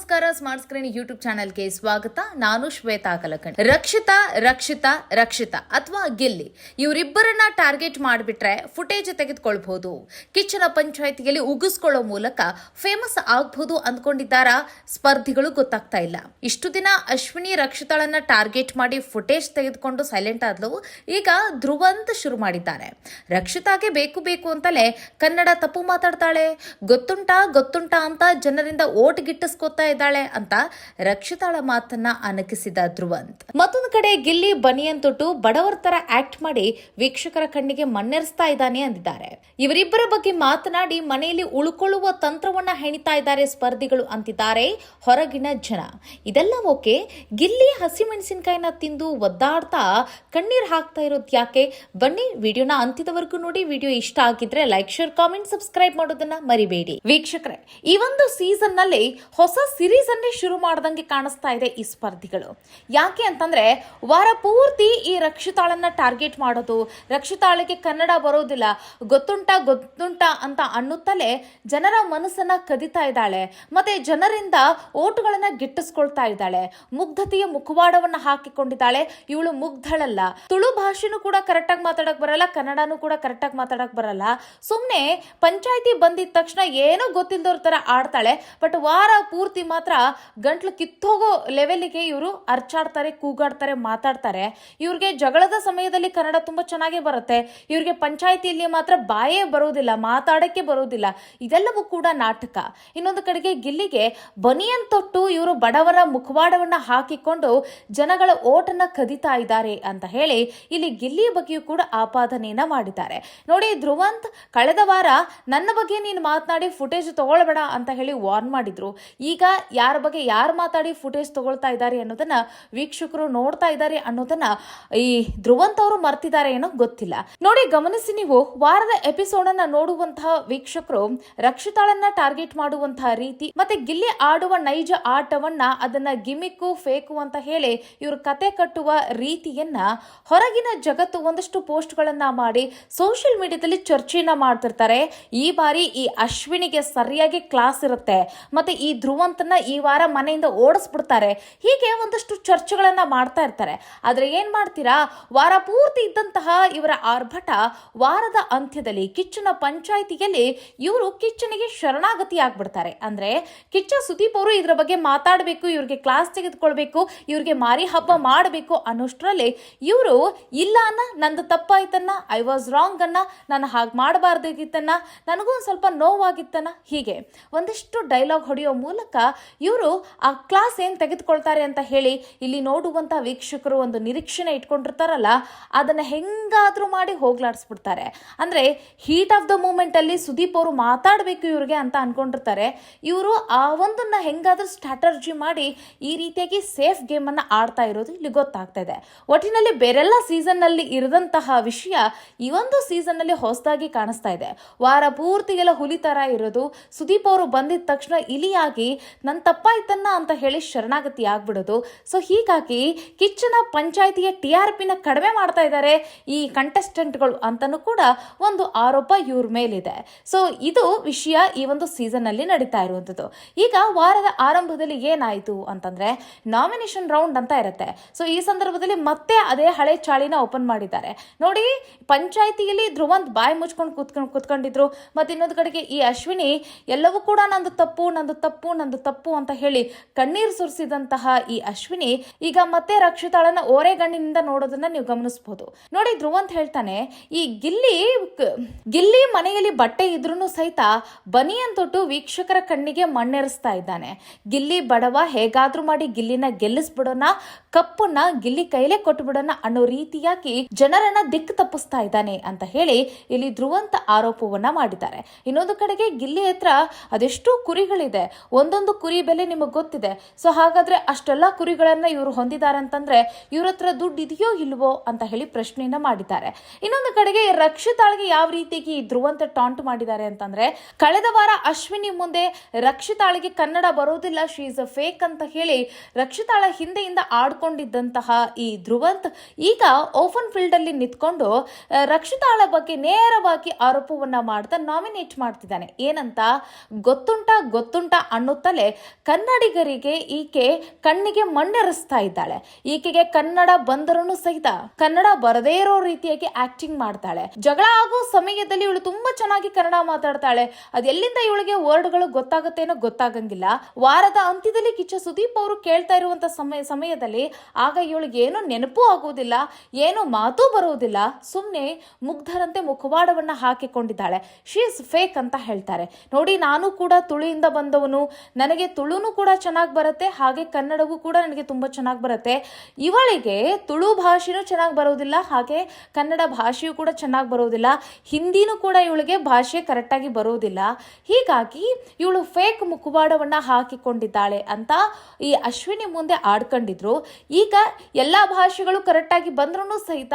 ನಮಸ್ಕಾರ smart screen YouTube ಚಾನೆಲ್ಗೆ ಸ್ವಾಗತ. ನಾನು ಶ್ವೇತಾ ಕಲಕಂಡ್. ರಕ್ಷಿತಾ ರಕ್ಷಿತಾ ರಕ್ಷಿತಾ ಅಥವಾ ಗಿಲ್ಲಿ, ಇವರಿಬ್ಬರನ್ನ ಟಾರ್ಗೆಟ್ ಮಾಡಿಬಿಟ್ರೆ ಫುಟೇಜ್ ತೆಗೆದುಕೊಳ್ಬಹುದು ಕಿಚ್ಚನ ಪಂಚಾಯತಿಯಲ್ಲಿ ಉಗಿಸ್ಕೊಳ್ಳೋ ಮೂಲಕ ಫೇಮಸ್ ಆಗ್ಬಹುದು ಅಂದ್ಕೊಂಡಿದ್ದಾರಾ? ಸ್ಪರ್ಧಿಗಳು ಗೊತ್ತಾಗ್ತಾ ಇಲ್ಲ. ಇಷ್ಟು ದಿನ ಅಶ್ವಿನಿ, ರಕ್ಷಿತಾಳನ್ನ ಟಾರ್ಗೆಟ್ ಮಾಡಿ ಫುಟೇಜ್ ತೆಗೆದುಕೊಂಡು ಸೈಲೆಂಟ್ ಆದ್ಲು, ಈಗ ಧ್ರುವಂತ ಶುರು ಮಾಡಿದ್ದಾರೆ. ರಕ್ಷಿತಾಗೆ ಬೇಕು ಬೇಕು ಅಂತಲೇ ಕನ್ನಡ ತಪ್ಪು ಮಾತಾಡ್ತಾಳೆ. ಗೊತ್ತುಂಟಾ ಗೊತ್ತುಂಟಾ ಅಂತ ಜನರಿಂದ ಓಟ್ ಗಿಟ್ಟಿಸ್ಕೊತಾ ಇದ್ದಾಳೆ ಅಂತ ರಕ್ಷಿತಾಳ ಮಾತನ್ನ ಅನಕಿಸಿದ ಧ್ರುವಂತ್. ಮತ್ತೊಂದು ಕಡೆ ಗಿಲ್ಲಿ ಬನಿಯನ್ ತೊಟ್ಟು ಬಡವರ ತರ ಆಕ್ಟ್ ಮಾಡಿ ವೀಕ್ಷಕರ ಕಣ್ಣಿಗೆ ಮಣ್ಣೆರಿಸ್ತಾ ಇದ್ದಾನೆ ಅಂದಿದ್ದಾರೆ. ಇವರಿಬ್ಬರ ಬಗ್ಗೆ ಮಾತನಾಡಿ ಮನೆಯಲ್ಲಿ ಉಳ್ಕೊಳ್ಳುವ ತಂತ್ರವನ್ನ ಹೆಣಿತಾ ಇದ್ದಾರೆ ಸ್ಪರ್ಧಿಗಳು ಅಂತಿದ್ದಾರೆ ಹೊರಗಿನ ಜನ. ಇದೆಲ್ಲ ಓಕೆ, ಗಿಲ್ಲಿ ಹಸಿಮೆಣಸಿನಕಾಯಿನ ತಿಂದು ಒದ್ದಾಡ್ತಾ ಕಣ್ಣೀರ್ ಹಾಕ್ತಾ ಇರೋದು ಯಾಕೆ? ಬನ್ನಿ ವಿಡಿಯೋನ ಅಂತ್ಯದವರೆಗೂ ನೋಡಿ, ವಿಡಿಯೋ ಇಷ್ಟ ಆಗಿದ್ರೆ ಲೈಕ್ ಶೇರ್ ಕಾಮೆಂಟ್ ಸಬ್ಸ್ಕ್ರೈಬ್ ಮಾಡೋದನ್ನ ಮರಿಬೇಡಿ. ವೀಕ್ಷಕರೇ, ಈ ಒಂದು ಸೀಸನ್ನಲ್ಲಿ ಹೊಸ ಸಿರೀಸ್ ಅನ್ನೇ ಶುರು ಮಾಡ್ದಂಗೆ ಕಾಣಿಸ್ತಾ ಇದೆ ಈ ಸ್ಪರ್ಧಿಗಳು. ಯಾಕೆ ಅಂತಂದ್ರೆ, ವಾರ ಪೂರ್ತಿ ಈ ರಕ್ಷಿತಾಳನ್ನ ಟಾರ್ಗೆಟ್ ಮಾಡೋದು ರಕ್ಷಿತಾಳಕ್ಕೆ ಕನ್ನಡ ಬರೋದಿಲ್ಲ, ಗೊತ್ತುಂಟ ಗೊತ್ತುಂಟ ಅಂತ ಅನ್ನುತ್ತಲೇ ಜನರ ಮನಸ್ಸನ್ನ ಕದಿತಾ ಇದ್ದಾಳೆ. ಮತ್ತೆ ಜನರಿಂದ ಓಟುಗಳನ್ನ ಗಿಟ್ಟಿಸ್ಕೊಳ್ತಾ ಇದ್ದಾಳೆ. ಮುಗ್ಧತೆಯ ಮುಖವಾಡವನ್ನ ಹಾಕಿಕೊಂಡಿದ್ದಾಳೆ. ಇವಳು ಮುಗ್ಧಳಲ್ಲ. ತುಳು ಭಾಷೆನೂ ಕೂಡ ಕರೆಕ್ಟಾಗಿ ಮಾತಾಡಕ್ ಬರಲ್ಲ, ಕನ್ನಡನೂ ಕೂಡ ಕರೆಕ್ಟಾಗಿ ಮಾತಾಡಕ್ ಬರಲ್ಲ. ಸುಮ್ಮನೆ ಪಂಚಾಯತಿ ಬಂದಿದ ತಕ್ಷಣ ಏನೋ ಗೊತ್ತಿಲ್ದವ್ರ ತರ ಆಡ್ತಾಳೆ. ಬಟ್ ವಾರ ಪೂರ್ತಿ ಮಾತ್ರ ಗಂಟ್ಲು ಕಿತ್ತೋಗೋ ಲೆವೆಲ್ಗೆ ಇವರು ಅರ್ಚಾಡ್ತಾರೆ, ಕೂಗಾಡ್ತಾರೆ, ಮಾತಾಡ್ತಾರೆ. ಇವ್ರಿಗೆ ಜಗಳದ ಸಮಯದಲ್ಲಿ ಕನ್ನಡ ತುಂಬಾ ಚೆನ್ನಾಗೇ ಬರುತ್ತೆ. ಇವ್ರಿಗೆ ಪಂಚಾಯತಿಯಲ್ಲಿ ಮಾತ್ರ ಬಾಯೇ ಬರೋದಿಲ್ಲ, ಮಾತಾಡಕ್ಕೆ ಬರೋದಿಲ್ಲ. ಇದೆಲ್ಲವೂ ಕೂಡ ನಾಟಕ. ಇನ್ನೊಂದು ಕಡೆಗೆ ಗಿಲ್ಲಿಗೆ ಬನಿಯನ್ ತೊಟ್ಟು ಇವರು ಬಡವರ ಮುಖವಾಡವನ್ನ ಹಾಕಿಕೊಂಡು ಜನಗಳ ಓಟನ್ನ ಕದಿತಾ ಇದ್ದಾರೆ ಅಂತ ಹೇಳಿ ಇಲ್ಲಿ ಗಿಲ್ಲಿ ಬಗ್ಗೆಯೂ ಕೂಡ ಆಪಾದನೆಯನ್ನ ಮಾಡಿದ್ದಾರೆ. ನೋಡಿ ಧ್ರುವಂತ್, ಕಳೆದ ವಾರ ನನ್ನ ಬಗ್ಗೆ ನೀನು ಮಾತನಾಡಿ ಫುಟೇಜ್ ತಗೊಳ್ಬೇಡ ಅಂತ ಹೇಳಿ ವಾರ್ನ್ ಮಾಡಿದ್ರು. ಈಗ ಯಾರ ಬಗ್ಗೆ ಯಾರು ಮಾತಾಡಿ ಫುಟೇಜ್ ತಗೊಳ್ತಾ ಇದ್ದಾರೆ ಅನ್ನೋದನ್ನ ವೀಕ್ಷಕರು ನೋಡ್ತಾ ಇದ್ದಾರೆ ಅನ್ನೋದನ್ನ ಈ ಧ್ರುವಂತ ಅವರು ಮರ್ತಿದ್ದಾರೆ ಏನೋ ಗೊತ್ತಿಲ್ಲ. ನೋಡಿ, ಗಮನಿಸಿ ನೀವು, ವಾರದ ಎಪಿಸೋಡ್ ಅನ್ನ ನೋಡುವಂತಹ ವೀಕ್ಷಕರು ರಕ್ಷಿತಾಳನ್ನ ಟಾರ್ಗೆಟ್ ಮಾಡುವಂತಹ ರೀತಿ, ಮತ್ತೆ ಗಿಲ್ಲಿ ಆಡುವ ನೈಜ ಆಟವನ್ನ, ಅದನ್ನ ಗಿಮಿಕ್ಕು ಫೇಕು ಅಂತ ಹೇಳಿ ಇವರು ಕತೆ ಕಟ್ಟುವ ರೀತಿಯನ್ನ ಹೊರಗಿನ ಜಗತ್ತು ಒಂದಷ್ಟು ಪೋಸ್ಟ್ಗಳನ್ನ ಮಾಡಿ ಸೋಷಿಯಲ್ ಮೀಡಿಯಾದಲ್ಲಿ ಚರ್ಚೆಯನ್ನ ಮಾಡ್ತಿರ್ತಾರೆ. ಈ ಬಾರಿ ಈ ಅಶ್ವಿನಿಗೆ ಸರಿಯಾಗಿ ಕ್ಲಾಸ್ ಇರುತ್ತೆ. ಮತ್ತೆ ಈ ಧ್ರುವಂತನ ಈ ವಾರ ಮನೆಯಿಂದ ಓಡಿಸ್ಬಿಡ್ತಾರೆ. ಹೀಗೆ ಒಂದಷ್ಟು ಚರ್ಚೆಗಳನ್ನು ಮಾಡ್ತಾ ಇರ್ತಾರೆ. ಆದರೆ ಏನು ಮಾಡ್ತೀರಾ? ವಾರ ಪೂರ್ತಿ ಇದ್ದಂತಹ ಇವರ ಆರ್ಭಟ ವಾರದ ಅಂತ್ಯದಲ್ಲಿ ಕಿಚ್ಚನ ಪಂಚಾಯಿತಿಯಲ್ಲಿ ಇವರು ಕಿಚ್ಚನಿಗೆ ಶರಣಾಗತಿ ಆಗ್ಬಿಡ್ತಾರೆ. ಅಂದ್ರೆ ಕಿಚ್ಚ ಸುದೀಪ್ ಅವರು ಇದರ ಬಗ್ಗೆ ಮಾತಾಡಬೇಕು, ಇವ್ರಿಗೆ ಕ್ಲಾಸ್ ತೆಗೆದುಕೊಳ್ಬೇಕು, ಇವ್ರಿಗೆ ಮಾರಿ ಹಬ್ಬ ಮಾಡಬೇಕು ಅನ್ನೋಷ್ಟರಲ್ಲಿ ಇವರು ಇಲ್ಲ ಅನ್ನ ನಂದು ತಪ್ಪಾಯ್ತನ್ನ ಐ ವಾಸ್ ರಾಂಗ್ ಅನ್ನ, ನಾನು ಹಾಗೆ ಮಾಡಬಾರ್ದಾಗಿತ್ತನ್ನ, ನನಗೂ ಒಂದು ಸ್ವಲ್ಪ ನೋವಾಗಿತ್ತನ್ನ, ಹೀಗೆ ಒಂದಿಷ್ಟು ಡೈಲಾಗ್ ಹೊಡೆಯೋ ಮೂಲಕ ಇವರು ಆ ಕ್ಲಾಸ್ ಏನು ತೆಗೆದುಕೊಳ್ತಾರೆ ಅಂತ ಹೇಳಿ ಇಲ್ಲಿ ನೋಡುವಂಥ ವೀಕ್ಷಕರು ಒಂದು ನಿರೀಕ್ಷಣೆ ಇಟ್ಕೊಂಡಿರ್ತಾರಲ್ಲ, ಅದನ್ನ ಹೆಂಗಾದರೂ ಮಾಡಿ ಹೋಗ್ಲಾಡಿಸ್ಬಿಡ್ತಾರೆ. ಅಂದ್ರೆ ಹೀಟ್ ಆಫ್ ದ ಮೂಮೆಂಟ್ ಅಲ್ಲಿ ಸುದೀಪ್ ಅವರು ಮಾತಾಡಬೇಕು ಇವ್ರಿಗೆ ಅಂತ ಅನ್ಕೊಂಡಿರ್ತಾರೆ. ಇವರು ಆ ಒಂದನ್ನ ಹೆಂಗಾದ್ರೂ ಸ್ಟ್ರಾಟರ್ಜಿ ಮಾಡಿ ಈ ರೀತಿಯಾಗಿ ಸೇಫ್ ಗೇಮ್ ಅನ್ನ ಆಡ್ತಾ ಇರೋದು ಇಲ್ಲಿ ಗೊತ್ತಾಗ್ತಾ ಇದೆ. ಒಟ್ಟಿನಲ್ಲಿ ಬೇರೆಲ್ಲ ಸೀಸನ್ನಲ್ಲಿ ಇರದಂತಹ ವಿಷಯ ಈ ಒಂದು ಸೀಸನ್ನಲ್ಲಿ ಹೊಸದಾಗಿ ಕಾಣಿಸ್ತಾ ಇದೆ. ವಾರ ಪೂರ್ತಿಗೆಲ್ಲ ಹುಲಿ ಥರ ಇರೋದು. ಸುದೀಪ್ ಅವರು ಬಂದಿದ ತಕ್ಷಣ ಇಲಿಯಾಗಿ ನನ್ನ ತಪ್ಪಾಯ್ತನ್ನ ಅಂತ ಹೇಳಿ ಶರಣಾಗತಿ ಆಗ್ಬಿಡೋದು. ಸೊ ಹೀಗಾಗಿ ಕಿಚ್ಚನ ಪಂಚಾಯಿತಿಯ ಟಿ ಆರ್ ಪಿನ ಕಡಿಮೆ ಮಾಡ್ತಾ ಇದ್ದಾರೆ ಈ ಕಂಟೆಸ್ಟೆಂಟ್ಗಳು ಅಂತನೂ ಕೂಡ ಒಂದು ಆರೋಪ ಇವ್ರ ಮೇಲಿದೆ. ಸೊ ಇದು ವಿಷಯ ಈ ಒಂದು ಸೀಸನ್ ಅಲ್ಲಿ ನಡೀತಾ ಇರುವಂಥದ್ದು. ಈಗ ವಾರದ ಆರಂಭದಲ್ಲಿ ಏನಾಯ್ತು ಅಂತಂದ್ರೆ ನಾಮಿನೇಷನ್ ರೌಂಡ್ ಅಂತ ಇರುತ್ತೆ. ಸೊ ಈ ಸಂದರ್ಭದಲ್ಲಿ ಮತ್ತೆ ಅದೇ ಹಳೆ ಚಾಳಿನ ಓಪನ್ ಮಾಡಿದ್ದಾರೆ. ನೋಡಿ, ಪಂಚಾಯಿತಿಯಲ್ಲಿ ಧ್ರುವಂತ್ ಬಾಯಿ ಮುಚ್ಕೊಂಡು ಕೂತ್ಕೊಂಡು ಕೂತ್ಕೊಂಡಿದ್ರು. ಮತ್ತೆ ಇನ್ನೊಂದು ಕಡೆಗೆ ಈ ಅಶ್ವಿನಿ ಎಲ್ಲವೂ ಕೂಡ ನಂದು ತಪ್ಪು ನಂದು ತಪ್ಪು ನಂದು ತಪ್ಪು ಅಂತ ಹೇಳಿ ಕಣ್ಣೀರು ಸುರಿಸಿದಂತಹ ಈ ಅಶ್ವಿನಿ ಈಗ ಮತ್ತೆ ರಕ್ಷಿತಾಳನ್ನ ಓರೆಗಣ್ಣಿನಿಂದ ನೋಡೋದನ್ನ ನೀವು ಗಮನಿಸಬಹುದು ನೋಡಿ ಧ್ರುವಂತ್ ಹೇಳ್ತಾನೆ, ಈ ಗಿಲ್ಲಿ ಗಿಲ್ಲಿ ಮನೆಯಲ್ಲಿ ಬಟ್ಟೆ ಇದ್ರೂ ಸಹಿತ ಬನಿಯನ್ ತೊಟ್ಟು ವೀಕ್ಷಕರ ಕಣ್ಣಿಗೆ ಮಣ್ಣೆರಿಸ್ತಾ ಇದ್ದಾನೆ. ಗಿಲ್ಲಿ ಬಡವ, ಹೇಗಾದ್ರೂ ಮಾಡಿ ಗಿಲ್ಲಿನ ಗೆಲ್ಲಿಸ್ಬಿಡೋಣ, ಕಪ್ಪನ್ನ ಗಿಲ್ಲಿ ಕೈಲೇ ಕೊಟ್ಬಿಡೋಣ ಅನ್ನೋ ರೀತಿಯಾಗಿ ಜನರನ್ನ ದಿಕ್ಕು ತಪ್ಪಿಸ್ತಾ ಇದ್ದಾನೆ ಅಂತ ಹೇಳಿ ಇಲ್ಲಿ ಧ್ರುವಂತ ಆರೋಪವನ್ನ ಮಾಡಿದ್ದಾರೆ. ಇನ್ನೊಂದು ಕಡೆಗೆ ಗಿಲ್ಲಿ ಹತ್ರ ಅದೆಷ್ಟೋ ಕುರಿಗಳಿದೆ, ಒಂದೊಂದು ಕುರಿ ಬೆಲೆ ನಿಮಗೆ ಗೊತ್ತಿದೆ. ಸೊ ಹಾಗಾದ್ರೆ ಅಷ್ಟೆಲ್ಲ ಕುರಿಗಳನ್ನು ಇವರು ಹೊಂದಿದ್ದಾರೆ ಅಂತಂದ್ರೆ ಇವ್ರ ಹತ್ರ ದುಡ್ಡು ಇದೆಯೋ ಇಲ್ವೋ ಅಂತ ಹೇಳಿ ಪ್ರಶ್ನೆಯನ್ನ ಮಾಡಿದ್ದಾರೆ. ಇನ್ನೊಂದು ಕಡೆಗೆ ರಕ್ಷಿತಾಳ್ಗೆ ಯಾವ ರೀತಿಯಾಗಿ ಈ ಧ್ರುವಂತ ಟಾಂಟ್ ಮಾಡಿದ್ದಾರೆ ಅಂತಂದ್ರೆ, ಕಳೆದ ವಾರ ಅಶ್ವಿನಿ ಮುಂದೆ ರಕ್ಷಿತಾಳಿಗೆ ಕನ್ನಡ ಬರೋದಿಲ್ಲ ಶಿ ಇಸ್ ಅ ಫೇಕ್ ಅಂತ ಹೇಳಿ ರಕ್ಷಿತಾಳ ಹಿಂದೆಯಿಂದ ಆಡ್ಕೊಂಡಿದ್ದಂತಹ ಈ ಧ್ರುವಂತ್ ಈಗ ಓಪನ್ ಫೀಲ್ಡ್ ಅಲ್ಲಿ ನಿಂತ್ಕೊಂಡು ರಕ್ಷಿತಾಳ ಬಗ್ಗೆ ನೇರವಾಗಿ ಆರೋಪವನ್ನ ಮಾಡ್ತಾ ನಾಮಿನೇಟ್ ಮಾಡ್ತಿದ್ದಾನೆ. ಏನಂತ? ಗೊತ್ತುಂಟ ಗೊತ್ತುಂಟ ಅನ್ನುತ್ತಲೇ ಕನ್ನಡಿಗರಿಗೆ ಈಕೆ ಕಣ್ಣಿಗೆ ಮಣ್ಣೆರಿಸ್ತಾ ಇದ್ದಾಳೆ. ಈಕೆಗೆ ಕನ್ನಡ ಬಂದರೂ ಸಹಿತ ಕನ್ನಡ ಬರದೇ ಇರೋ ರೀತಿಯಾಗಿ ಆಕ್ಟಿಂಗ್ ಮಾಡ್ತಾಳೆ. ಜಗಳ ಆಗೋ ಸಮಯದಲ್ಲಿ ಇವಳು ತುಂಬಾ ಚೆನ್ನಾಗಿ ಕನ್ನಡ ಮಾತಾಡ್ತಾಳೆ. ಅದೆಲ್ಲಿಂದ ಇವಳಿಗೆ ವರ್ಡ್ಗಳು ಗೊತ್ತಾಗುತ್ತೇನೋ ಗೊತ್ತಾಗಂಗಿಲ್ಲ. ವಾರದ ಅಂತ್ಯದಲ್ಲಿ ಕಿಚ್ಚ ಸುದೀಪ್ ಅವರು ಕೇಳ್ತಾ ಇರುವಂತ ಸಮಯ, ಸಮಯದಲ್ಲಿ ಆಗ ಇವಳಿಗೆ ಏನು ನೆನಪು ಆಗುವುದಿಲ್ಲ ಏನು ಮಾತು ಬರುವುದಿಲ್ಲ ಸುಮ್ಮನೆ ಮುಗ್ಧರಂತೆ ಮುಖವಾಡವನ್ನ ಹಾಕಿಕೊಂಡಿದ್ದಾಳೆ. ಶಿ ಇಸ್ ಫೇಕ್ ಅಂತ ಹೇಳ್ತಾರೆ. ನೋಡಿ, ನಾನು ಕೂಡ ತುಳಿಯಿಂದ ಬಂದವನು. ನನಗೆ ತುಳುನು ಕೂಡ ಚೆನ್ನಾಗಿ ಬರುತ್ತೆ, ಹಾಗೆ ಕನ್ನಡವೂ ಕೂಡ ನನಗೆ ತುಂಬ ಚೆನ್ನಾಗಿ ಬರುತ್ತೆ. ಇವಳಿಗೆ ತುಳು ಭಾಷೆನೂ ಚೆನ್ನಾಗಿ ಬರೋದಿಲ್ಲ, ಹಾಗೆ ಕನ್ನಡ ಭಾಷೆಯೂ ಕೂಡ ಚೆನ್ನಾಗಿ ಬರೋದಿಲ್ಲ, ಹಿಂದಿನೂ ಕೂಡ ಇವಳಿಗೆ ಭಾಷೆ ಕರೆಕ್ಟಾಗಿ ಬರೋದಿಲ್ಲ. ಹೀಗಾಗಿ ಇವಳು ಫೇಕ್ ಮುಖವಾಡವನ್ನು ಹಾಕಿಕೊಂಡಿದ್ದಾಳೆ ಅಂತ ಈ ಅಶ್ವಿನಿ ಮುಂದೆ ಆಡ್ಕೊಂಡಿದ್ರು. ಈಗ ಎಲ್ಲ ಭಾಷೆಗಳು ಕರೆಕ್ಟಾಗಿ ಬಂದ್ರೂ ಸಹಿತ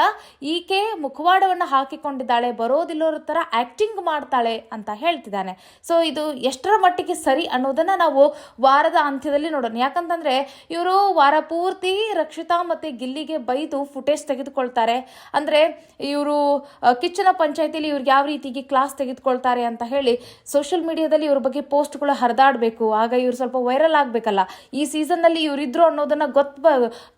ಈಕೆ ಮುಖವಾಡವನ್ನು ಹಾಕಿಕೊಂಡಿದ್ದಾಳೆ, ಬರೋದಿಲ್ಲೋರ ಥರ ಆ್ಯಕ್ಟಿಂಗ್ ಮಾಡ್ತಾಳೆ ಅಂತ ಹೇಳ್ತಿದ್ದಾನೆ. ಸೊ ಇದು ಎಷ್ಟರ ಮಟ್ಟಿಗೆ ಸರಿ ಅನ್ನೋದನ್ನು ನಾವು ವಾರದ ಅಂತ್ಯದಲ್ಲಿ ನೋಡೋಣ. ಯಾಕಂತಂದ್ರೆ ಇವರು ವಾರ ಪೂರ್ತಿ ರಕ್ಷಿತಾ ಮತ್ತೆ ಗಿಲ್ಲಿಗೆ ಬೈದು ಫುಟೇಜ್ ತೆಗೆದುಕೊಳ್ತಾರೆ. ಅಂದ್ರೆ ಇವರು ಕಿಚ್ಚನ ಪಂಚಾಯತಿಲಿ ಇವ್ರಿಗೆ ಯಾವ ರೀತಿಗೆ ಕ್ಲಾಸ್ ತೆಗೆದುಕೊಳ್ತಾರೆ ಅಂತ ಹೇಳಿ ಸೋಷಿಯಲ್ ಮೀಡಿಯಾದಲ್ಲಿ ಇವ್ರ ಬಗ್ಗೆ ಪೋಸ್ಟ್ಗಳು ಹರಿದಾಡಬೇಕು. ಆಗ ಇವ್ರು ಸ್ವಲ್ಪ ವೈರಲ್ ಆಗಬೇಕಲ್ಲ. ಈ ಸೀಸನ್ನಲ್ಲಿ ಇವರಿದ್ರು ಅನ್ನೋದನ್ನ ಗೊತ್ತ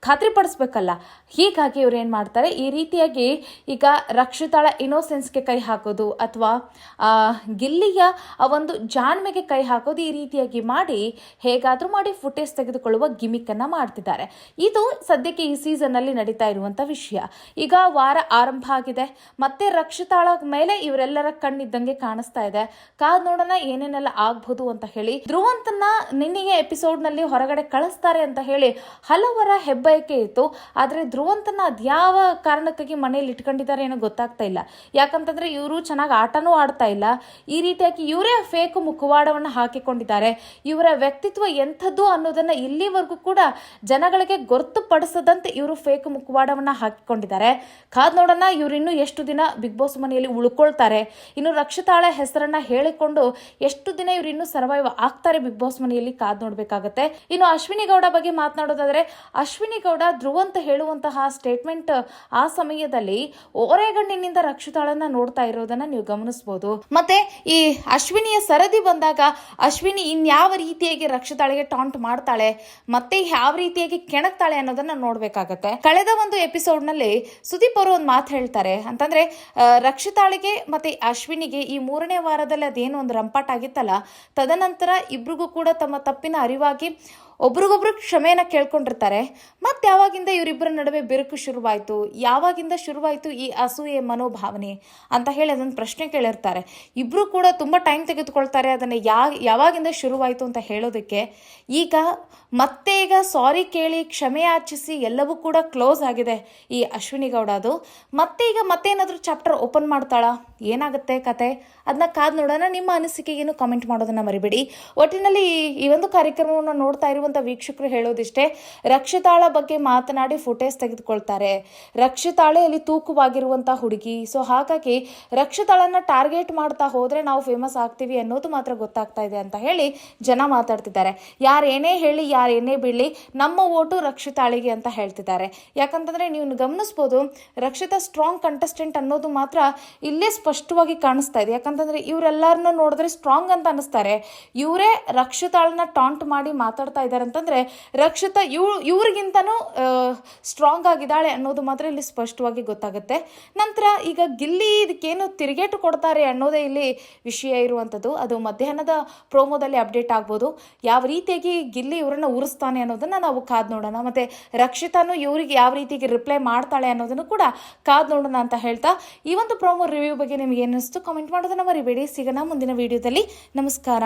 ಖಾತ್ರಿಪಡಿಸ್ಬೇಕಲ್ಲ. ಹೀಗಾಗಿ ಇವ್ರು ಏನು ಮಾಡ್ತಾರೆ? ಈ ರೀತಿಯಾಗಿ ಈಗ ರಕ್ಷಿತಾಳ ಇನೋಸೆನ್ಸ್ಗೆ ಕೈ ಹಾಕೋದು ಅಥವಾ ಗಿಲ್ಲಿಯ ಆ ಒಂದು ಜಾಣ್ಮೆಗೆ ಕೈ ಹಾಕೋದು ಈ ರೀತಿಯಾಗಿ ಮಾಡಿ ಹೇಗಾದರೂ ಮಾಡಿ ಫುಟೇಜ್ ತೆಗೆದುಕೊಳ್ಳುವ ಗಿಮಿಕ್ಕನ್ನು ಮಾಡ್ತಿದ್ದಾರೆ. ಇದು ಸದ್ಯಕ್ಕೆ ಈ ಸೀಸನ್ನಲ್ಲಿ ನಡೀತಾ ಇರುವಂಥ ವಿಷಯ. ಈಗ ವಾರ ಆರಂಭ ಆಗಿದೆ. ಮತ್ತೆ ರಕ್ಷಿತಾಳ ಮೇಲೆ ಇವರೆಲ್ಲರ ಕಣ್ಣಿದ್ದಂಗೆ ಕಾಣಿಸ್ತಾ ಇದೆ. ಕಾದ್ ನೋಡೋಣ ಏನೇನೆಲ್ಲ ಆಗ್ಬೋದು ಅಂತ ಹೇಳಿ. ಧ್ರುವಂತನ ನಿನ್ನೆಯ ಎಪಿಸೋಡ್ನಲ್ಲಿ ಹೊರಗಡೆ ಕಳಿಸ್ತಾರೆ ಅಂತ ಹೇಳಿ ಹಲವರ ಹೆಬ್ಬಯಕೆ ಇತ್ತು. ಆದರೆ ಧ್ರುವಂತನ ಅದ್ಯಾವ ಕಾರಣಕ್ಕಾಗಿ ಮನೆಯಲ್ಲಿ ಇಟ್ಕೊಂಡಿದ್ದಾರೆ ಏನೋ ಗೊತ್ತಾಗ್ತಾ ಇಲ್ಲ. ಯಾಕಂತಂದ್ರೆ ಇವರು ಚೆನ್ನಾಗಿ ಆಟನೂ ಆಡ್ತಾ ಇಲ್ಲ. ಈ ರೀತಿಯಾಗಿ ಇವರೇ ಫೇಕ್ ಮುಖವಾಡವನ್ನು ಹಾಕಿಕೊಂಡಿದ್ದಾರೆ. ಇವರ ವ್ಯಕ್ತಿತ್ವ ಎಂಥದ್ದು ಅನ್ನೋದನ್ನ ಇಲ್ಲಿವರೆಗೂ ಕೂಡ ಜನಗಳಿಗೆ ಗೊತ್ತುಪಡಿಸದಂತೆ ಇವರು ಫೇಕ್ ಮುಖವಾಡವನ್ನ ಹಾಕಿಕೊಂಡಿದ್ದಾರೆ. ಕಾದ್ ನೋಡೋಣ, ಇವ್ರು ಇನ್ನು ಎಷ್ಟು ದಿನ ಬಿಗ್ ಬಾಸ್ ಮನೆಯಲ್ಲಿ ಉಳ್ಕೊಳ್ತಾರೆ. ಇನ್ನು ರಕ್ಷಿತಾಳ ಹೆಸರನ್ನ ಹೇಳಿಕೊಂಡು ಎಷ್ಟು ದಿನ ಇವರು ಇನ್ನು ಸರ್ವೈವ್ ಆಗ್ತಾರೆ ಬಿಗ್ ಬಾಸ್ ಮನೆಯಲ್ಲಿ ಕಾದ್ ನೋಡ್ಬೇಕಾಗತ್ತೆ. ಇನ್ನು ಅಶ್ವಿನಿ ಗೌಡ ಬಗ್ಗೆ ಮಾತನಾಡೋದಾದ್ರೆ, ಅಶ್ವಿನಿ ಗೌಡ ಧ್ರುವಂತ ಹೇಳುವಂತಹ ಸ್ಟೇಟ್ಮೆಂಟ್ ಆ ಸಮಯದಲ್ಲಿ ಓರೆಗಣ್ಣಿನಿಂದ ರಕ್ಷಿತಾಳನ್ನ ನೋಡ್ತಾ ಇರೋದನ್ನ ನೀವು ಗಮನಿಸಬಹುದು ಮತ್ತೆ ಈ ಅಶ್ವಿನಿಯ ಸರದಿ ಬಂದಾಗ ಅಶ್ವಿನಿ ಇನ್ಯಾವ ರೀತಿಯಾಗಿ ರಕ್ಷಿತಾಳಿಗೆ ಟಾಂಟ್ ಮಾಡ್ತಾಳೆ, ಮತ್ತೆ ಯಾವ ರೀತಿಯಾಗಿ ಕೆಣಕ್ತಾಳೆ ಅನ್ನೋದನ್ನ ನೋಡ್ಬೇಕಾಗತ್ತೆ. ಕಳೆದ ಒಂದು ಎಪಿಸೋಡ್ನಲ್ಲಿ ಸುದೀಪ್ ಅವರು ಒಂದು ಮಾತು ಹೇಳ್ತಾರೆ, ಅಂತಂದ್ರೆ ರಕ್ಷಿತಾಳಿಗೆ ಮತ್ತೆ ಅಶ್ವಿನಿಗೆ ಈ ಮೂರನೇ ವಾರದಲ್ಲಿ ಅದೇನು ಒಂದು ರಂಪಾಟ ಆಗಿತ್ತಲ್ಲ, ತದನಂತರ ಇಬ್ರಿಗೂ ಕೂಡ ತಮ್ಮ ತಪ್ಪಿನ ಅರಿವಾಗಿ ಒಬ್ರಿಗೊಬ್ರು ಕ್ಷಮೆಯನ್ನ ಕೇಳ್ಕೊಂಡಿರ್ತಾರೆ. ಮತ್ತೆ ಯಾವಾಗಿಂದ ಇವರಿಬ್ಬರ ನಡುವೆ ಬಿರುಕು ಶುರುವಾಯಿತು? ಯಾವಾಗಿಂದ ಶುರುವಾಯಿತು ಈ ಅಸೂಯೆ ಮನೋಭಾವನೆ? ಅಂತ ಹೇಳಿ ಅದೊಂದು ಪ್ರಶ್ನೆ ಕೇಳಿರ್ತಾರೆ. ಇಬ್ರು ಕೂಡ ತುಂಬ ಟೈಮ್ ತೆಗೆದುಕೊಳ್ತಾರೆ ಅದನ್ನು ಯಾ, ಯಾವಾಗಿಂದ ಶುರುವಾಯಿತು ಅಂತ ಹೇಳೋದಕ್ಕೆ. ಈಗ ಮತ್ತೆ ಈಗ ಸಾರಿ ಕೇಳಿ ಕ್ಷಮೆ ಯಾಚಿಸಿ ಎಲ್ಲವೂ ಕೂಡ ಕ್ಲೋಸ್ ಆಗಿದೆ ಈ ಅಶ್ವಿನಿ ಗೌಡ ಅದು. ಮತ್ತೆ ಈಗ ಮತ್ತೇನಾದರೂ ಚಾಪ್ಟರ್ ಓಪನ್ ಮಾಡ್ತಾಳಾ? ಏನಾಗುತ್ತೆ ಕತೆ? ಅದನ್ನ ಕಾದ್ ನೋಡೋಣ. ನಿಮ್ಮ ಅನಿಸಿಕೆಗೇನು ಕಾಮೆಂಟ್ ಮಾಡೋದನ್ನ ಮರಿಬೇಡಿ. ಒಟ್ಟಿನಲ್ಲಿ ಈ- ಒಂದು ಕಾರ್ಯಕ್ರಮವನ್ನು ನೋಡ್ತಾ ಇರುವಂಥ ವೀಕ್ಷಕರು ಹೇಳೋದಿಷ್ಟೇ, ರಕ್ಷಿತಾಳ ಬಗ್ಗೆ ಮಾತನಾಡಿ ಫುಟೇಜ್ ತೆಗೆದುಕೊಳ್ತಾರೆ. ರಕ್ಷಿತಾಳೆ ಅಲ್ಲಿ ತೂಕವಾಗಿರುವಂತಹ ಹುಡುಗಿ ಸೊ ಹಾಗಾಗಿ ರಕ್ಷಿತಾಳನ್ನ ಟಾರ್ಗೆಟ್ ಮಾಡ್ತಾ ಹೋದ್ರೆ ನಾವು ಫೇಮಸ್ ಆಗ್ತೀವಿ ಅನ್ನೋದು ಮಾತ್ರ ಗೊತ್ತಾಗ್ತಾ ಇದೆ ಅಂತ ಹೇಳಿ ಜನ ಮಾತಾಡ್ತಿದ್ದಾರೆ. ಯಾರೇನೇ ಹೇಳಿ, ಯಾರೇನೇ ಬಿಡಲಿ ನಮ್ಮ ಓಟು ರಕ್ಷಿತಾಳಿಗೆ ಅಂತ ಹೇಳ್ತಿದ್ದಾರೆ. ಯಾಕಂತಂದ್ರೆ ನೀವು ಗಮನಿಸ್ಬೋದು, ರಕ್ಷಿತಾ ಸ್ಟ್ರಾಂಗ್ ಕಂಟೆಸ್ಟೆಂಟ್ ಅನ್ನೋದು ಮಾತ್ರ ಇಲ್ಲೇ ಸ್ಪಷ್ಟವಾಗಿ ಕಾಣಿಸ್ತಾ ಇದೆ. ಯಾಕಂತಂದ್ರೆ ಇವರೆಲ್ಲರನ್ನೂ ನೋಡಿದ್ರೆ ಸ್ಟ್ರಾಂಗ್ ಅಂತ ಅನಿಸ್ತಾರೆ ಇವರೇ ರಕ್ಷಿತಾಳನ್ನ ಟಾಂಟ್ ಮಾಡಿ ಮಾತಾಡ್ತಾ ಇದ್ದಾರೆ ಅಂತಂದ್ರೆ ರಕ್ಷಿತಾ ಇವ್ ಇವ್ರಿಗಿಂತನೂ ಸ್ಟ್ರಾಂಗ್ ಆಗಿದ್ದಾಳೆ ಅನ್ನೋದು ಮಾತ್ರ ಇಲ್ಲಿ ಸ್ಪಷ್ಟವಾಗಿ ಗೊತ್ತಾಗುತ್ತೆ. ನಂತರ ಈಗ ಗಿಲ್ಲಿ ಇದಕ್ಕೇನು ತಿರುಗೇಟು ಕೊಡ್ತಾರೆ ಅನ್ನೋದೇ ಇಲ್ಲಿ ವಿಷಯ ಇರುವಂಥದ್ದು. ಅದು ಮಧ್ಯಾಹ್ನದ ಪ್ರೋಮೋದಲ್ಲಿ ಅಪ್ಡೇಟ್ ಆಗ್ಬೋದು. ಯಾವ ರೀತಿಯಾಗಿ ಗಿಲ್ಲಿ ಇವರನ್ನ ಉರಿಸ್ತಾನೆ ಅನ್ನೋದನ್ನ ನಾವು ಕಾದ್ ನೋಡೋಣ. ಮತ್ತೆ ರಕ್ಷಿತಾನು ಇವರಿಗೆ ಯಾವ ರೀತಿಗೆ ರಿಪ್ಲೈ ಮಾಡ್ತಾಳೆ ಅನ್ನೋದನ್ನು ಕೂಡ ಕಾದ್ ನೋಡೋಣ ಅಂತ ಹೇಳ್ತಾ, ಈ ಒಂದು ಪ್ರೋಮೋ ರಿವ್ಯೂ ಬಗ್ಗೆ ನಿಮಗೆ ಏನಿಸ್ತು ಕಾಮೆಂಟ್ ಮಾಡೋದನ್ನ ಮರಿಬೇಡಿ. ಸಿಗೋಣ ಮುಂದಿನ ವಿಡಿಯೋದಲ್ಲಿ. ನಮಸ್ಕಾರ.